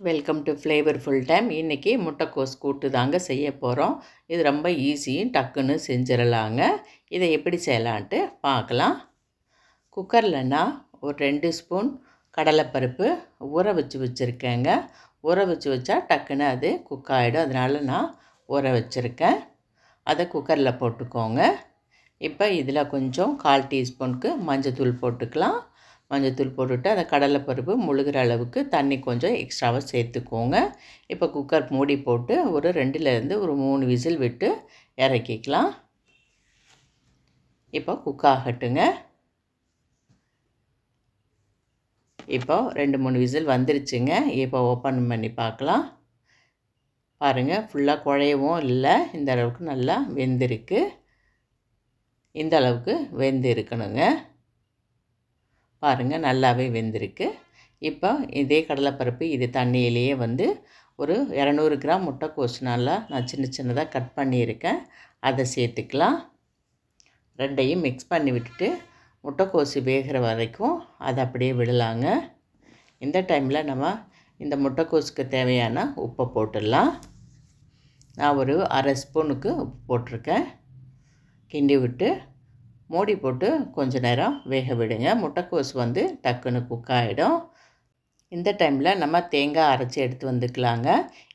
Welcome to flavour full time இன்றைக்கி முட்டைக்கோஸ் கூட்டு தாங்க செய்ய போகிறோம் இது ரொம்ப ஈஸியும் டக்குன்னு செஞ்சிடலாங்க இதை எப்படி செய்யலான்ட்டு பார்க்கலாம். குக்கரில் நான் ஒரு ரெண்டு ஸ்பூன் கடலைப்பருப்பு ஊற வச்சு வச்சுருக்கேங்க. ஊற வச்சு வச்சா டக்குன்னு அது குக் ஆகிடும் அதனால் நான் ஊற வச்சுருக்கேன். அதை குக்கரில் போட்டுக்கோங்க. இப்போ இதில் கொஞ்சம் கால் டீஸ்பூனுக்கு மஞ்சத்தூள் போட்டுக்கலாம். மஞ்சத்தூள் போட்டுவிட்டு அந்த கடலைப்பருப்பு முழுகிற அளவுக்கு தண்ணி கொஞ்சம் எக்ஸ்ட்ராவாக சேர்த்துக்கோங்க. இப்போ குக்கர் மூடி போட்டு ஒரு ரெண்டுலேருந்து ஒரு மூணு விசில் விட்டு இறக்கிக்கலாம். இப்போ குக் ஆகட்டுங்க. இப்போ ரெண்டு மூணு விசில் வந்துருச்சுங்க. இப்போ ஓப்பன் பண்ணி பார்க்கலாம். பாருங்கள் ஃபுல்லாக குழையவும் இல்லை. இந்த அளவுக்கு நல்லா வெந்திருக்கு. இந்த அளவுக்கு வெந்து இருக்கணுங்க பாருங்கள் நல்லாவே வெந்திருக்கு. இப்போ இதே கடலைப்பருப்பு இது தண்ணியிலேயே வந்து ஒரு இரநூறு கிராம் முட்டைக்கோஸ் நல்லா நான் சின்ன சின்னதாக கட் பண்ணியிருக்கேன். அதை சேர்த்துக்கலாம். ரெண்டையும் மிக்ஸ் பண்ணி விட்டுட்டு முட்டைக்கோசு வேகிற வரைக்கும் அதை அப்படியே விடலாங்க. இந்த டைமில் நம்ம இந்த முட்டைக்கோஸுக்கு தேவையான உப்பை போட்டுடலாம். நான் ஒரு அரை ஸ்பூனுக்கு உப்பு போட்டிருக்கேன். கிண்டி விட்டு மூடி போட்டு கொஞ்ச நேரம் வேக விடுங்க. முட்டைக்கோஸ் வந்து டக்குன்னு குக் ஆகிடும் இந்த டைமில் நம்ம தேங்காய் அரைச்சி எடுத்து வந்துக்கலாங்க.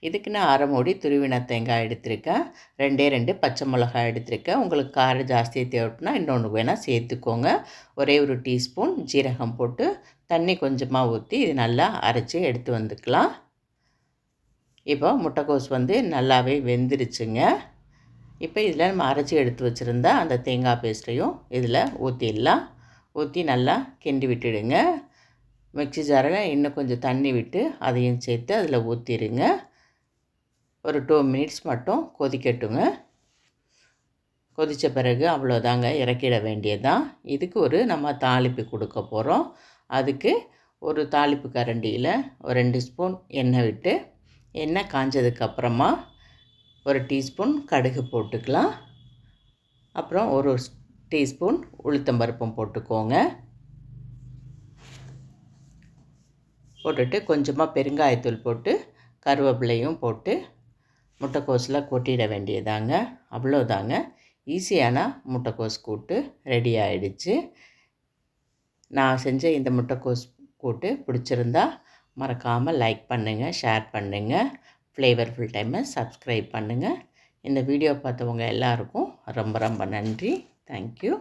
இதுக்கு நான் அரை மூடி துருவின தேங்காய் எடுத்திருக்கேன். ரெண்டே ரெண்டு பச்சை மிளகாய் எடுத்திருக்கேன். உங்களுக்கு காரம் ஜாஸ்தியாக தேவைப்பட்டுனா இன்னொன்று வேணால் சேர்த்துக்கோங்க. ஒரே ஒரு டீஸ்பூன் ஜீரகம் போட்டு தண்ணி கொஞ்சமாக ஊற்றி இது நல்லா அரைச்சி எடுத்து வந்துக்கலாம். இப்போ முட்டைக்கோஸ் வந்து நல்லாவே வெந்துருச்சுங்க. இப்போ இதில் நம்ம அரைச்சி எடுத்து வச்சுருந்தா அந்த தேங்காய் பேஸ்ட்டையும் இதில் ஊற்றிடலாம். ஊற்றி நல்லா கிண்டி விட்டுடுங்க. மிக்சி ஜாரில் இன்னும் கொஞ்சம் தண்ணி விட்டு அதையும் சேர்த்து அதில் ஊற்றிடுங்க. ஒரு டூ மினிட்ஸ் மட்டும் கொதிக்கட்டுங்க. கொதித்த பிறகு அவ்வளோதாங்க இறக்கிட வேண்டியதுதான். இதுக்கு ஒரு நம்ம தாளிப்பு கொடுக்க போகிறோம். அதுக்கு ஒரு தாளிப்பு கரண்டியில் ஒரு ரெண்டு ஸ்பூன் எண்ணெய் விட்டு எண்ணெய் காஞ்சதுக்கப்புறமா ஒரு டீஸ்பூன் கடுகு போட்டுக்கலாம். அப்புறம் ஒரு டீஸ்பூன் உளுத்தம்பருப்பும் போட்டுக்கோங்க. போட்டுட்டு கொஞ்சமாக பெருங்காயத்தூள் போட்டு கருவேப்பிலையும் போட்டு முட்டைக்கோஸில் கொட்டிட வேண்டியதாங்க. அவ்வளோதாங்க. ஈஸியான முட்டைக்கோஸ் கூட்டு ரெடி ஆகிடுச்சு நான் செஞ்ச இந்த முட்டைக்கோஸ் கூட்டு பிடிச்சிருந்தா மறக்காமல் லைக் பண்ணுங்கள் ஷேர் பண்ணுங்கள் ஃப்ளேவர்ஃபுல் டைமை சப்ஸ்கிரைப் பண்ணுங்கள் இந்த வீடியோ பார்த்தவங்க எல்லாருக்கும் ரொம்ப ரொம்ப நன்றி. தேங்க்யூ